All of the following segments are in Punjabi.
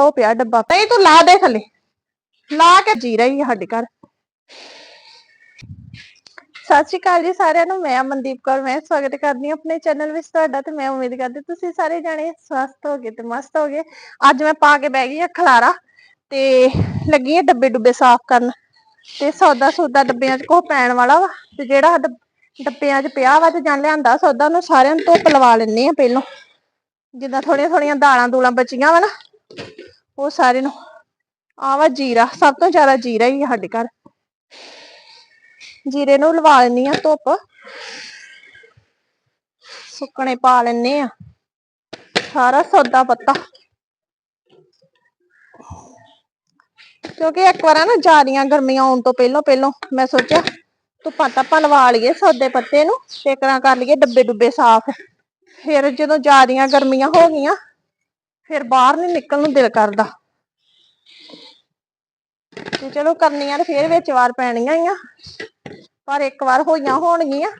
ਉਹ ਪਿਆ ਡੱਬਾ। ਨਹੀਂ, ਤੂੰ ਲਾ ਦੇ ਥੱਲੇ। ਲਾ ਕੇ ਜੀ ਰਹੀ ਹੈ ਸਾਡੇ ਘਰ। ਸਤਿ ਸ਼੍ਰੀ ਅਕਾਲ ਜੀ ਸਾਰਿਆਂ ਨੂੰ। ਮੈਂ ਅਮਨਦੀਪ ਕੌਰ। ਮੈਂ ਸਵਾਗਤ ਕਰਦੀ ਹਾਂ ਆਪਣੇ ਚੈਨਲ ਵਿੱਚ ਤੁਹਾਡਾ ਤੇ ਮੈਂ ਉਮੀਦ ਕਰਦੀ ਤੁਸੀਂ ਸਾਰੇ ਜਾਣੇ ਸਵਸਥ ਹੋਗੇ ਤੇ ਮਸਤ ਹੋਗੇ ਅੱਜ ਮੈਂ ਪਾ ਕੇ ਬਹਿ ਗਈ ਆ ਖਲਾਰਾ ਤੇ ਲੱਗੀ ਆ ਡੱਬੇ ਡੁੱਬੇ ਸਾਫ਼ ਕਰਨ ਤੇ ਸੌਦਾ ਸੌਦਾ ਡੱਬਿਆਂ 'ਚ ਕੋ ਪੈਣ ਵਾਲਾ ਵਾ ਤੇ ਜਿਹੜਾ ਡੱਬ- ਡੱਬਿਆਂ 'ਚ ਪਿਆ ਵਾ ਤੇ ਜਾਂ ਲਿਆਂਦਾ ਸੌਦਾ, ਉਹਨੂੰ ਸਾਰਿਆਂ ਨੂੰ ਧੁੱਪ ਲਵਾ ਲੈਣੇ ਆ ਪਹਿਲੋਂ। ਜਿੱਦਾਂ ਥੋੜੀਆਂ ਥੋੜੀਆਂ ਦਾਲਾਂ ਦੂਲਾਂ ਬਚੀਆਂ ਵਾ ਨਾ। ਉਹ ਸਾਰੇ ਨੂੰ ਆਹ ਵਾ ਜੀਰਾ, ਸਭ ਤੋਂ ਜ਼ਿਆਦਾ ਜੀਰਾ ਹੀ ਆ ਸਾਡੇ ਘਰ। ਜੀਰੇ ਨੂੰ ਲਵਾ ਲੈਣੀ ਆ ਧੁੱਪ। ਸੁੱਕਣੇ ਪਾ ਲੈਣੇ ਆ। ਸਾਰਾ ਸੌਦਾ ਪੱਤਾ। ਕਿਉਂਕਿ ਇੱਕ ਵਾਰ ਨਾ ਜ਼ਿਆਦੀਆਂ ਗਰਮੀਆਂ ਆਉਣ ਤੋਂ ਪਹਿਲਾਂ ਪਹਿਲਾਂ ਮੈਂ ਸੋਚਿਆ, ਧੁੱਪਾਂ ਧੱਪਾਂ ਲਵਾ ਲਈਏ ਸੌਦੇ ਪੱਤੇ ਨੂੰ ਟੇਕਰਾਂ ਕਰ ਲਈਏ ਡੱਬੇ ਡੁੱਬੇ ਸਾਫ਼। ਫਿਰ ਜਦੋਂ ਜ਼ਿਆਦੀਆਂ ਗਰਮੀਆਂ ਹੋ ਗਈਆਂ ਫਿਰ ਬਾਹਰ ਨਹੀਂ ਨਿਕਲਣ ਨੂੰ ਦਿਲ ਕਰਦਾ। ਤੇ ਚਲੋ ਕਰਨੀਆਂ ਤੇ ਫਿਰ ਵਿੱਚ ਵਾਰ ਪੈਣੀਆਂ ਆ। ਪਰ ਇੱਕ ਵਾਰ ਹੋਈਆਂ ਹੋਣਗੀਆਂ,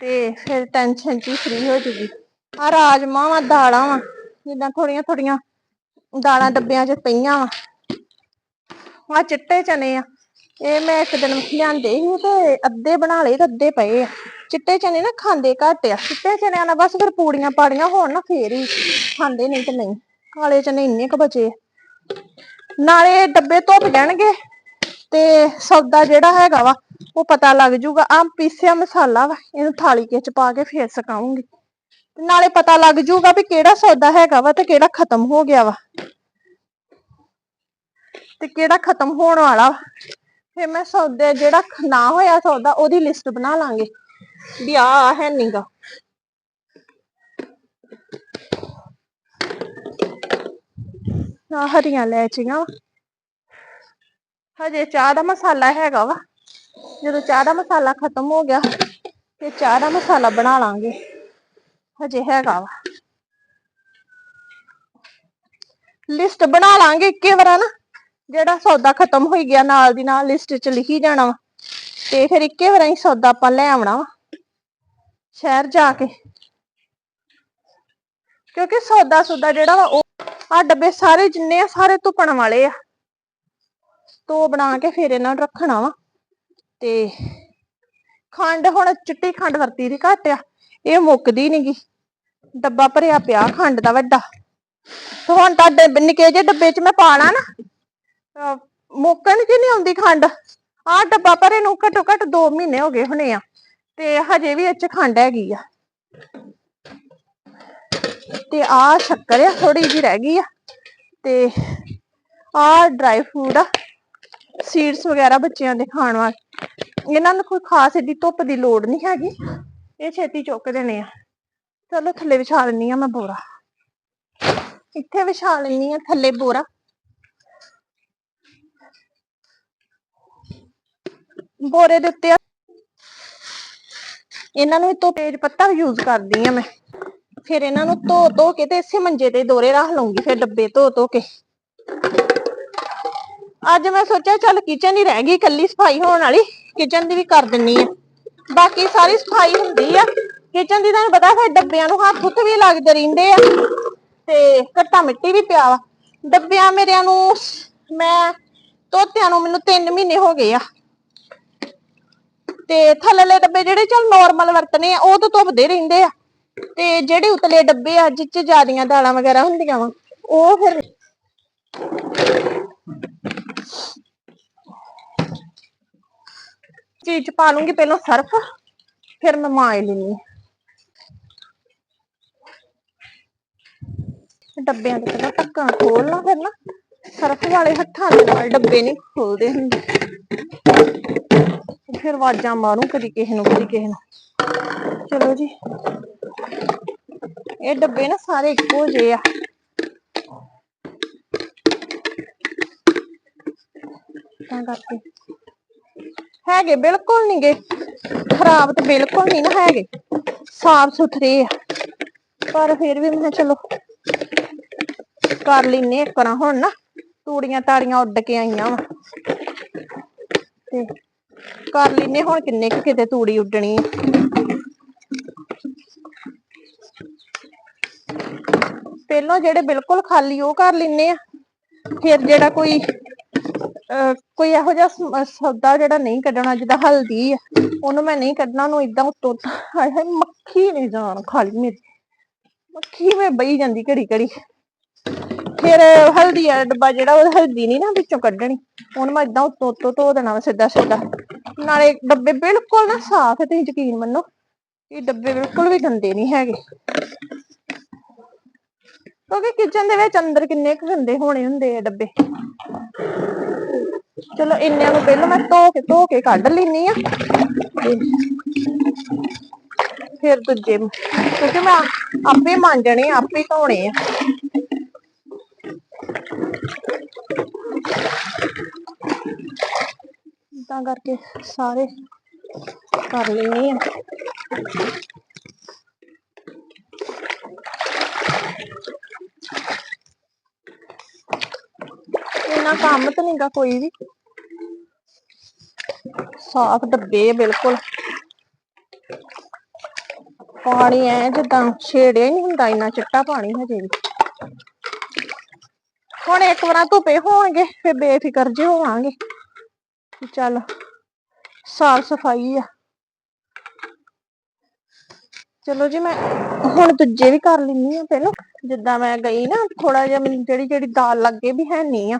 ਤੇ ਫਿਰ ਟੈਨਸ਼ਨ ਚ ਫ੍ਰੀ ਹੋ ਜੂਗੀ। ਆ ਰਾਜਮਾਂ ਵਾ, ਦਾਲਾਂ ਵਾ, ਜਿੱਦਾਂ ਥੋੜੀਆਂ ਥੋੜੀਆਂ ਦਾਲਾਂ ਡੱਬਿਆਂ 'ਚ ਪਈਆਂ ਵਾ। ਆ ਚਿੱਟੇ ਚਨੇ ਆ। ਇਹ ਮੈਂ ਇੱਕ ਦਿਨ ਲਿਆਂਦੇ ਸੀ ਤੇ ਅੱਧੇ ਬਣਾ ਲਏ ਤੇ ਅੱਧੇ ਪਏ ਆ। ਚਿੱਟੇ ਚਨੇ ਨਾ ਖਾਂਦੇ ਘੱਟ ਆ, ਚਿੱਟੇ ਚਨਿਆਂ ਨਾਲ ਬਸ ਫਿਰ ਪੂੜੀਆਂ ਪਾੜੀਆਂ ਹੋਣ ਨਾ ਫੇਰ ਹੀ ਖਾਂਦੇ ਨਹੀਂ ਤੇ ਨਹੀਂ, ਕਾਲੇ ਚਨੇ ਇੰਨੇ ਕ ਬਚੇ ਆ। ਨਾਲੇ ਡੱਬੇ ਧੁੱਪ ਜਾਣਗੇ ਤੇ ਸੌਦਾ ਜਿਹੜਾ ਹੈਗਾ ਵਾ, ਉਹ ਪਤਾ ਲੱਗ ਜੂਗਾ ਆ ਪੀਸਿਆ ਮਸਾਲਾ ਵਾ, ਇਹਨੂੰ ਥਾਲੀ ਕੇ ਚ ਪਾ ਕੇ ਫੇਰ ਸਕਾਉਂਗੀ। ਤੇ ਨਾਲੇ ਪਤਾ ਲੱਗ ਜੂਗਾ ਵੀ ਕਿਹੜਾ ਸੌਦਾ ਹੈਗਾ ਵਾ ਤੇ ਕਿਹੜਾ ਖਤਮ ਹੋ ਗਿਆ ਵਾ। ਤੇ ਕਿਹੜਾ ਖਤਮ ਹੋਣ ਵਾਲਾ ਵਾ। ਫਿਰ ਮੈਂ ਸੌਦੇ ਜਿਹੜਾ ਨਾ ਹੋਇਆ ਸੌਦਾ, ਉਹਦੀ ਲਿਸਟ ਬਣਾ ਲਾਂਗੇ। ਵੀ ਆ ਆ ਹੈ ਨੀਗਾ ਆ ਹਰੀਆਂ ਲੈਚੀਆਂ ਹਜੇ ਚਾਹ ਦਾ ਮਸਾਲਾ ਹੈਗਾ ਵਾ। ਜਦੋਂ ਚਾਹ ਦਾ ਮਸਾਲਾ ਖਤਮ ਹੋ ਗਿਆ, ਤੇ ਚਾਹ ਦਾ ਮਸਾਲਾ ਬਣਾ ਲਾਂਗੇ। ਹਜੇ ਹੈਗਾ ਵਾ। ਲਿਸਟ ਬਣਾ ਲਾਂਗੇ ਇੱਕੇ ਵਾਰ ਨਾ। ਜਿਹੜਾ ਸੌਦਾ ਖਤਮ ਹੋਈ ਗਿਆ ਨਾਲ ਦੀ ਨਾਲ ਲਿਸਟ 'ਚ ਲਿਖੀ ਜਾਣਾ ਵਾ। ਤੇ ਫਿਰ ਇੱਕੇ ਵਾਰ ਹੀ ਸੌਦਾ ਆਪਾਂ ਲੈ ਆਉਣਾ ਵਾ। ਸ਼ਹਿਰ ਜਾ ਕੇ। ਕਿਉਂਕਿ ਸੌਦਾ ਸੁਦਾ ਜਿਹੜਾ ਵਾ ਉਹ ਆ ਡੱਬੇ ਸਾਰੇ ਜਿੰਨੇ ਆ, ਸਾਰੇ ਧੁੱਪਣ ਵਾਲੇ ਆ। ਤੋ ਬਣਾ ਕੇ ਫਿਰ ਇਹਨਾਂ ਨੂੰ ਰੱਖਣਾ ਵਾ। ਤੇ ਖੰਡ ਹੁਣ ਚਿੱਟੀ ਖੰਡ ਵਰਤੀ ਦੀ ਘੱਟ ਆ। ਇਹ ਮੁੱਕਦੀ ਨੀਗੀ ਡੱਬਾ ਭਰਿਆ ਪਿਆ ਖੰਡ ਦਾ ਵੱਡਾ। ਤੇ ਹੁਣ ਤਾਂ ਨਿੱਕੇ ਜਿਹੇ ਡੱਬੇ 'ਚ ਮੈਂ ਪਾ ਨਾ ਮੁੱਕਣ ਚ ਨਹੀਂ ਆਉਂਦੀ ਖੰਡ। ਆਹ ਡੱਬਾ ਭਰੇ ਨੂੰ ਘੱਟੋ ਘੱਟ 2 ਮਹੀਨੇ ਹੋ ਗਏ ਹੋਣੇ ਆ। ਤੇ ਹਜੇ ਵੀ ਇਹ 'ਚ ਖੰਡ ਹੈਗੀ ਆ। ਤੇ ਆ ਸ਼ੱਕਰ ਆ ਥੋੜੀ ਜਿਹੀ ਰਹਿ ਗਈ ਆ। ਤੇ ਆ ਡਰਾਈ ਫੂਡ ਆ ਸੀਡਸ ਵਗੈਰਾ ਬੱਚਿਆਂ ਦੇ ਖਾਣ ਵਾਲੇ। ਇਹਨਾਂ ਨੂੰ ਕੋਈ ਖਾਸ ਏਡੀ ਧੁੱਪ ਦੀ ਲੋੜ ਨਹੀਂ ਹੈਗੀ, ਇਹ ਛੇਤੀ ਚੁੱਕ ਦੇਣੇ ਆ। ਚਲੋ ਥੱਲੇ ਵਿਛਾ ਲੈਣੀ ਆ ਮੈਂ ਬੋਰਾ। ਇੱਥੇ ਵਿਛਾ ਲੈਣੀ ਆ ਥੱਲੇ ਬੋਰਾ। ਬੋਰੇ ਦੇ ਉੱਤੇ ਇਹਨਾਂ ਨੂੰ ਤੋਂ ਤੇਜ ਪੱਤਾ ਯੂਜ਼ ਕਰਦੀ ਆ ਮੈਂ। ਫਿਰ ਇਹਨਾਂ ਨੂੰ ਧੋ ਧੋ ਕੇ ਤੇ ਇਸੇ ਮੰਜੇ ਤੇ ਦੋਰੇ ਰੱਖ ਲਵਾਂਗੀ ਫਿਰ ਡੱਬੇ ਧੋ ਧੋ ਕੇ। ਅੱਜ ਮੈਂ ਸੋਚਿਆ ਚੱਲ ਕਿਚਨ ਹੀ ਰਹਿ ਗਈ ਕੱਲੀ ਸਫ਼ਾਈ ਹੋਣ ਵਾਲੀ ਕਿਚਨ ਦੀ ਵੀ ਕਰ ਦਿੰਨੀ ਆ। ਬਾਕੀ ਸਾਰੀ ਸਫ਼ਾਈ ਹੁੰਦੀ ਆ ਕਿਚਨ ਦੀ ਤੁਹਾਨੂੰ ਪਤਾ ਫਿਰ ਡੱਬਿਆਂ ਨੂੰ ਹੱਥ ਹੁੱਥ ਵੀ ਲੱਗਦੇ ਰਹਿੰਦੇ ਆ, ਤੇ ਘੱਟਾ ਮਿੱਟੀ ਵੀ ਪਿਆ ਵਾ। ਡੱਬਿਆਂ ਮੇਰਿਆਂ ਨੂੰ ਮੈਂ ਧੋਤਿਆਂ ਨੂੰ ਮੈਨੂੰ 3 ਮਹੀਨੇ ਹੋ ਗਏ ਆ। ਤੇ ਥੱਲੇਲੇ ਡੱਬੇ ਜਿਹੜੇ ਚਲ ਨਾਰਮਲ ਵਰਤਨੇ ਆ, ਉਹ ਤਾਂ ਧੁੱਪਦੇ ਰਹਿੰਦੇ ਆ। ਤੇ ਜਿਹੜੇ ਉਤਲੇ ਡੱਬੇ ਆ, ਜਿਹ ਜਿਆਦੀਆਂ ਦਾਲਾਂ ਵਗੈਰਾ ਹੁੰਦੀਆਂ ਵਾ, ਉਹ ਫਿਰ ਚੀਜ਼ ਪਾ ਲੂੰਗੀ ਪਹਿਲਾਂ ਸਰਫ, ਫਿਰ ਮੈਂ ਮਾਏ ਲੈਣੀ ਡੱਬਿਆਂ ਦੇ ਪਹਿਲਾਂ ਢੱਕਣ ਖੋਲਣਾ ਫਿਰ ਨਾ, ਸਰਫ ਵਾਲੇ ਹੱਥਾਂ ਦੇ ਨਾਲ ਡੱਬੇ ਨਹੀਂ ਖੋਲਦੇ ਹੁੰਦੇ। ਫਿਰ ਆਵਾਜ਼ਾਂ ਮਾਰੂ ਕਦੀ ਕਿਸੇ ਨੂੰ, ਕਦੀ ਕਿਸੇ ਨੂੰ। ਚਲੋ ਜੀ। ਇਹ ਡੱਬੇ ਨਾ ਸਾਰੇ ਇੱਕੋ ਜਿਹੇ ਆ। ਤਾਂ ਕਰਕੇ। ਹੈਗੇ ਬਿਲਕੁਲ ਨਹੀਂ ਗੇ ਖਰਾਬ ਤੇ ਬਿਲਕੁਲ ਨਹੀਂ ਨਾ ਹੈਗੇ। ਸਾਫ਼ ਸੁਥਰੇ ਆ। ਪਰ ਫਿਰ ਵੀ ਮੈਂ ਕਿਹਾ ਚਲੋ ਕਰ ਲੈਨੇ ਇੱਕ ਵਾਰ ਹੁਣ ਨਾ। ਤੂੜੀਆਂ ਤਾੜੀਆਂ ਉੱਡ ਕੇ ਆਈਆਂ ਵਾ। ਤੇ ਕਰ ਲੈਨੇ ਹੁਣ ਕਿੰਨੇ ਕੁ ਕਿਤੇ ਤੂੜੀ ਉੱਡਣੀ ਆ। ਪਹਿਲਾਂ ਜਿਹੜੇ ਬਿਲਕੁਲ ਖਾਲੀ ਉਹ ਕਰ ਲੈਨੇ ਆ, ਫਿਰ ਜਿਹੜਾ ਕੋਈ, ਅਹ, ਕੋਈ ਇਹੋ ਜਿਹਾ ਸੌਦਾ ਜਿਹੜਾ ਨਹੀਂ ਕੱਢਣਾ, ਜਿੱਦਾਂ ਹਲਦੀ ਆ, ਉਹਨੂੰ ਮੈਂ ਨਹੀਂ ਕੱਢਣਾ, ਉਹਨੂੰ ਇਦਾਂ ਉੱਤੋਂ ਹਾਏ ਮੱਖੀ ਨੇ ਜਾਣ ਖਾਲੀ ਮੇਰੀ। ਮੱਖੀ ਮੈਂ ਬਈ ਜਾਂਦੀ ਘੜੀ ਘੜੀ। ਫਿਰ ਹਲਦੀ ਵਾਲਾ ਡੱਬਾ ਜਿਹੜਾ, ਉਹ ਹਲਦੀ ਨਹੀਂ ਨਾ ਵਿੱਚੋਂ ਕੱਢਣੀ, ਉਹਨੂੰ ਮੈਂ ਇਦਾਂ ਉੱਤੋਂ ਉੱਤੋਂ ਧੋ ਦੇਣਾ ਵਾ ਸਿੱਧਾ ਸਿੱਧਾ ਨਾਲੇ ਡੱਬੇ ਬਿਲਕੁਲ ਨਾ ਸਾਫ਼ ਹੈ ਤੁਸੀਂ ਯਕੀਨ ਮੰਨੋ ਇਹ ਡੱਬੇ ਬਿਲਕੁਲ ਵੀ ਗੰਦੇ ਨਹੀਂ ਹੈਗੇ। ਕਿਉਂਕਿ ਕਿਚਨ ਦੇ ਵਿੱਚ ਅੰਦਰ ਕਿੰਨੇ ਕੁ ਗੰਦੇ ਹੋਣੇ ਹੁੰਦੇ ਆ ਡੱਬੇ। ਚਲੋ ਇੰਨਿਆਂ ਨੂੰ ਪਹਿਲਾਂ ਮੈਂ ਧੋ ਕੇ ਧੋ ਕੇ ਕੱਢ ਲੈਣੀ ਆ ਫਿਰ ਦੂਜੇ ਕਿਉਂਕਿ ਮੈਂ ਆਪੇ ਮਾਂਜਣੇ ਆ, ਆਪੇ ਧੋਣੇ ਆ। ਤਾਂ ਕਰਕੇ ਸਾਰੇ ਕਰ ਲੈਣੀ ਆ। ਇੰਨਾ ਕੰਮ ਤਾਂ ਨਹੀਂਗਾ ਕੋਈ ਵੀ। ਸਾਫ਼ ਡੱਬੇ ਬਿਲਕੁਲ। ਪਾਣੀ ਐ ਜਿੱਦਾਂ ਛੇੜਿਆ ਹੀ ਹੁੰਦਾ, ਇੰਨਾ ਚਿੱਟਾ ਪਾਣੀ ਹਜੇ ਵੀ। ਹੁਣ ਇੱਕ ਵਾਰ ਧੁੱਪੇ ਹੋਵਾਂਗੇ ਫਿਰ ਬੇਫਿਕਰ ਜੇ ਹੋਵਾਂਗੇ। ਚੱਲ, ਸਾਫ਼ ਸਫ਼ਾਈ ਆ। ਚਲੋ ਜੀ ਮੈਂ ਹੁਣ ਦੂਜੇ ਵੀ ਕਰ ਲੈਣੀ ਆ ਪਹਿਲਾਂ। ਜਿੱਦਾਂ ਮੈਂ ਗਈ ਨਾ ਥੋੜਾ ਜਿਹਾ ਮੈਨੂੰ ਜਿਹੜੀ ਜਿਹੜੀ ਦਾਲ ਲੱਗੇ ਵੀ ਹੈ ਨਹੀਂ ਆ।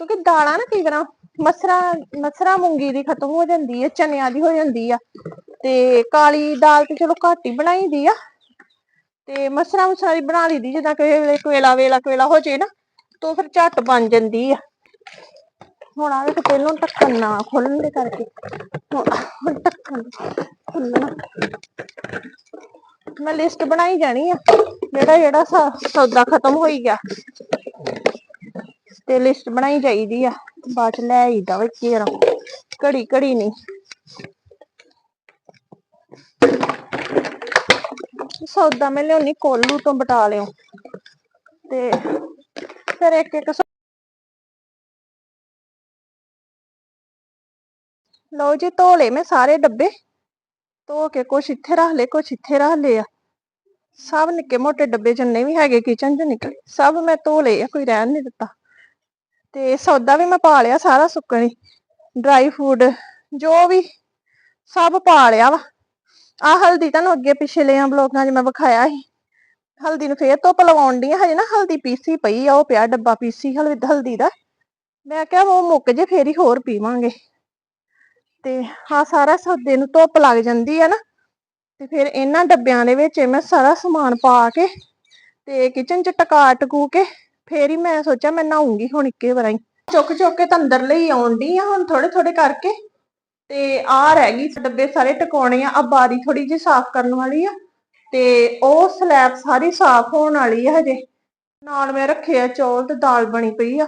ਕਿਉਂਕਿ ਦਾਲਾਂ ਨਾ ਕਈ ਤਰ੍ਹਾਂ ਮਸਰਾ ਮਸਰਾ ਮੂੰਗੀ ਦੀ ਖਤਮ ਹੋ ਜਾਂਦੀ ਹੈ ਚਨਿਆਂ ਦੀ ਹੋ ਜਾਂਦੀ ਆ। ਤੇ ਕਾਲੀ ਦਾਲ ਤੇ ਚਲੋ ਘੱਟ ਹੀ ਬਣਾਈ ਦੀ ਆ। ਤੇ ਮਸਰਾ ਮਸਰਾ ਦੀ ਬਣਾ ਲਈਦੀ ਜਿੱਦਾਂ ਕੋਈ ਵੇਲੇ ਕੋਇਲਾ ਵੇਲਾ ਕੋਇਲਾ ਹੋ ਜੇ ਨਾ, ਤਾਂ ਫਿਰ ਝੱਟ ਬਣ ਜਾਂਦੀ ਆ। ਹੁਣ ਆ ਵੇਖ, ਪਹਿਲੋਂ ਢੱਕਣ ਨਾ ਖੋਲਣ ਦੇ ਕਰਕੇ। ਹੁਣ ਢੱਕਣ ਖੁੱਲਣਾ। ਮੈਂ ਲਿਸਟ ਬਣਾਈ ਜਾਣੀ ਆ। ਜਿਹੜਾ ਜਿਹੜਾ ਸੌਦਾ ਖਤਮ ਹੋਈ ਗਿਆ। ਤੇ ਲਿਸਟ ਬਣਾਈ ਜਾਈਦੀ ਆ। ਬਾਅਦ ਚ ਲੈ ਆਈਦਾ ਵਾ ਕੇਰਾ ਘੜੀ ਘੜੀ ਨਹੀਂ ਸੌਦਾ ਮੈਂ ਲਿਆਉਣੀ, ਕੋਲੂ ਤੋਂ ਬਟਾ ਲਿਓ ਤੇ ਫਿਰ ਇੱਕ ਇੱਕ ਲਓ ਜੀ, ਧੋ ਲਏ ਮੈਂ ਸਾਰੇ ਡੱਬੇ। ਧੋ ਕੇ ਕੁਛ ਇੱਥੇ ਰੱਖ ਲਏ, ਕੁਛ ਇੱਥੇ ਰੱਖ ਲਏ ਆ। ਸਭ ਨਿੱਕੇ ਮੋਟੇ ਡੱਬੇ ਜਿੰਨੇ ਵੀ ਹੈਗੇ ਕਿਚਨ ਚ ਨਿਕਲੇ। ਸਭ ਮੈਂ ਧੋ ਲਏ ਆ, ਕੋਈ ਰਹਿਣ ਨਹੀਂ ਦਿੱਤਾ। ਤੇ ਸੌਦਾ ਵੀ ਮੈਂ ਪਾ ਲਿਆ ਸਾਰਾ ਸੁੱਕਣੀ। ਡਰਾਈ ਫੂਡ ਜੋ ਵੀ ਸਭ ਪਾ ਲਿਆ ਵਾ। ਆ ਹਲਦੀ ਤੁਹਾਨੂੰ ਅੱਗੇ ਪਿਛਲੇ ਬਲੋਗਾਂ 'ਚ ਮੈਂ ਵਿਖਾਇਆ ਸੀ। ਹਲਦੀ ਨੂੰ ਫੇਰ ਧੁੱਪ ਲਵਾਉਣ ਦੀ ਹਜੇ ਨਾ ਹਲਦੀ ਪੀਸੀ ਪਈ ਆ, ਉਹ ਪਿਆ ਡੱਬਾ ਪੀਸੀ ਹਲਦੀ ਦਾ। ਮੈਂ ਕਿਹਾ ਉਹ ਮੁੱਕ ਜੇ ਫੇਰ ਹੀ ਹੋਰ ਪੀਵਾਂਗੇ। ਤੇ ਆ ਸਾਰਾ ਸੌਦੇ ਨੂੰ ਧੁੱਪ ਲੱਗ ਜਾਂਦੀ ਆ ਨਾ। ਤੇ ਫਿਰ ਇਹਨਾਂ ਡੱਬਿਆਂ ਦੇ ਵਿੱਚ ਮੈਂ ਸਾਰਾ ਸਮਾਨ ਪਾ ਕੇ ਤੇ ਕਿਚਨ 'ਚ ਟਕਾ ਟਕੂ ਕੇ ਫੇਰ ਹੀ ਮੈਂ ਸੋਚਿਆ ਮੈਂ ਨਹਾਉਂਗੀ ਹੁਣ ਇੱਕੇ ਵਾਰ। ਹੀ ਚੁੱਕ ਚੁੱਕ ਕੇ ਤਾਂ ਅੰਦਰ ਲਈ ਆਉਣ ਡਈ ਆ ਹੁਣ ਥੋੜੇ ਥੋੜੇ ਕਰਕੇ। ਤੇ ਆ ਰਹਿ ਗਈ ਡੱਬੇ ਸਾਰੇ ਟਿਕਾਉਣੇ ਆ ਆ ਬਾਰੀ ਥੋੜੀ ਜਿਹੀ ਸਾਫ਼ ਕਰਨ ਵਾਲੀ ਆ। ਤੇ ਉਹ ਸਲੈਬ ਸਾਰੀ ਸਾਫ਼ ਹੋਣ ਵਾਲੀ ਆ ਹਜੇ। ਨਾਲ ਮੈਂ ਰੱਖੇ ਆ ਚੌਲ ਤੇ ਦਾਲ ਬਣੀ ਪਈ ਆ।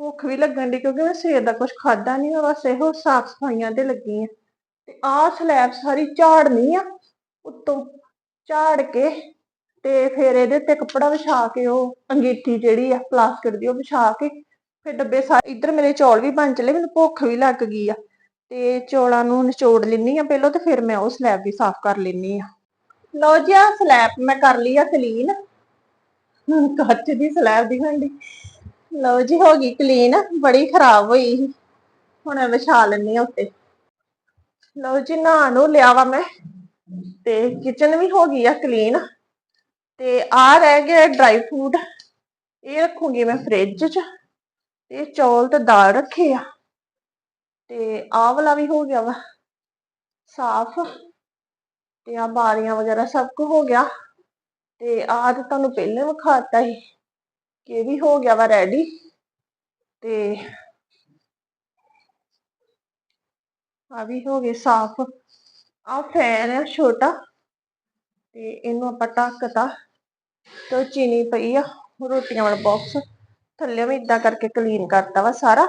ਭੁੱਖ ਵੀ ਲੱਗਣ ਦੀ ਕਿਉਂਕਿ ਮੈਂ ਸਵੇਰ ਦਾ ਕੁਝ ਖਾਦਾ ਨਹੀਂ ਬਸ ਇਹੋ ਸਾਫ਼ ਸਫਾਈਆਂ ਤੇ ਲੱਗੀ ਆ। ਤੇ ਆਹ ਸਲੈਬ ਸਾਰੀ ਝਾੜਨੀ ਆ, ਉੱਤੋਂ ਝਾੜ ਕੇ ਤੇ ਫਿਰ ਇਹਦੇ ਤੇ ਕੱਪੜਾ ਵਿਛਾ ਕੇ ਉਹ ਅੰਗੀਠੀ ਜਿਹੜੀ ਆ ਪਲਾਸਟਿਕ ਦੀ ਉਹ ਵਿਛਾ ਕੇ ਫਿਰ ਡੱਬੇ ਸਾਰੇ ਇੱਧਰ ਮੇਰੇ ਚੌਲ ਵੀ ਬਣ ਚਲੇ, ਮੈਨੂੰ ਭੁੱਖ ਵੀ ਲੱਗ ਗਈ ਆ। ਤੇ ਚੌਲਾਂ ਨੂੰ ਨਿਚੋੜ ਲੈਣੀ ਆ ਪਹਿਲਾਂ ਤੇ ਫਿਰ ਮੈਂ ਉਹ ਸਲੈਬ ਵੀ ਸਾਫ਼ ਕਰ ਲੈਣੀ ਆ। ਲਓ ਜੀ ਆ ਸਲੈਬ ਮੈਂ ਕਰ ਲਈ ਆ ਕਲੀਨ ਕੱਚ ਦੀ ਸਲੈਬ ਦੀ ਹੰਡੀ ਲਓ ਜੀ, ਹੋ ਗਈ ਕਲੀਨ ਬੜੀ ਖਰਾਬ ਹੋਈ ਸੀ। ਹੁਣ ਵਿਛਾ ਲੈਣੀ ਆ ਉੱਤੇ। ਲਓ ਜੀ, ਨਹਾ ਨੂੰ ਲਿਆ ਵਾ ਮੈਂ। ਤੇ ਕਿਚਨ ਵੀ ਹੋ ਗਈ ਆ ਕਲੀਨ ਤੇ ਆ ਰਹਿ ਗਿਆ ਡਰਾਈ ਫਰੂਟ ਇਹ ਰੱਖੂਗੀ ਮੈਂ ਫ੍ਰਿਜ 'ਚ। ਤੇ ਚੌਲ ਤੇ ਦਾਲ ਰੱਖੇ ਆ। ਤੇ ਆਹ ਵਾਲਾ ਵੀ ਹੋ ਗਿਆ ਵਾ। ਸਾਫ਼। ਤੇ ਆ ਬਾਰੀਆਂ ਵਗੈਰਾ ਸਭ ਕੁ ਹੋ ਗਿਆ। ਤੇ ਆਹ ਤਾਂ ਤੁਹਾਨੂੰ ਪਹਿਲਾਂ ਵਿਖਾਤਾ ਸੀ। ਕਿ ਇਹ ਵੀ ਹੋ ਗਿਆ ਵਾ ਰੈਡੀ ਤੇ ਆ ਵੀ ਹੋ ਗਏ ਸਾਫ਼। ਆ ਫੈਨ ਹੈ ਛੋਟਾ ਤੇ ਇਹਨੂੰ ਆਪਾਂ ਢੱਕਤਾ ਤੇ ਚੀਨੀ ਪਈ ਆ ਰੋਟੀਆਂ ਵਾਲਾ ਬਾਕਸ ਥੱਲੇ ਵੀ ਇਦਾਂ ਕਰਕੇ ਕਲੀਨ ਕਰਤਾ ਵਾ ਸਾਰਾ।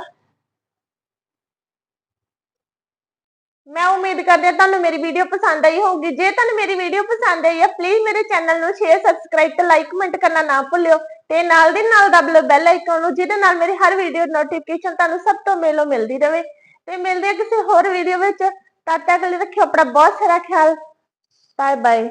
ਮੈਂ ਉਮੀਦ ਕਰਦੀ ਹਾਂ ਤੁਹਾਨੂੰ ਮੇਰੀ ਵੀਡੀਓ ਪਸੰਦ ਆਈ ਹੋਊਗੀ। ਜੇ ਤੁਹਾਨੂੰ ਮੇਰੀ ਵੀਡੀਓ ਪਸੰਦ ਆਈ ਹੈ ਪਲੀਜ਼ ਮੇਰੇ ਚੈਨਲ ਨੂੰ ਸ਼ੇਅਰ ਸਬਸਕ੍ਰਾਈਬ ਤੇ ਲਾਈਕ ਕਮੈਂਟ ਕਰਨਾ ਨਾ ਭੁੱਲਿਓ। ਤੇ ਨਾਲ ਦੀ ਨਾਲ ਦਬਲੋ ਬੈਲ ਆਈਕਨ ਨੂੰ, ਜਿਹਦੇ ਨਾਲ ਮੇਰੀ ਹਰ ਵੀਡੀਓ ਨੋਟੀਫਿਕੇਸ਼ਨ ਤੁਹਾਨੂੰ ਸਭ ਤੋਂ ਪਹਿਲਾਂ ਮਿਲਦੀ ਰਹੇ ਤੇ ਮਿਲਦੇ ਆ ਕਿਸੇ ਹੋਰ ਵੀਡੀਓ ਵਿੱਚ। ਤਦ ਤੱਕ ਲਈ ਰੱਖਿਓ ਆਪਣਾ ਬਹੁਤ ਸਾਰਾ ਖਿਆਲ। Bye bye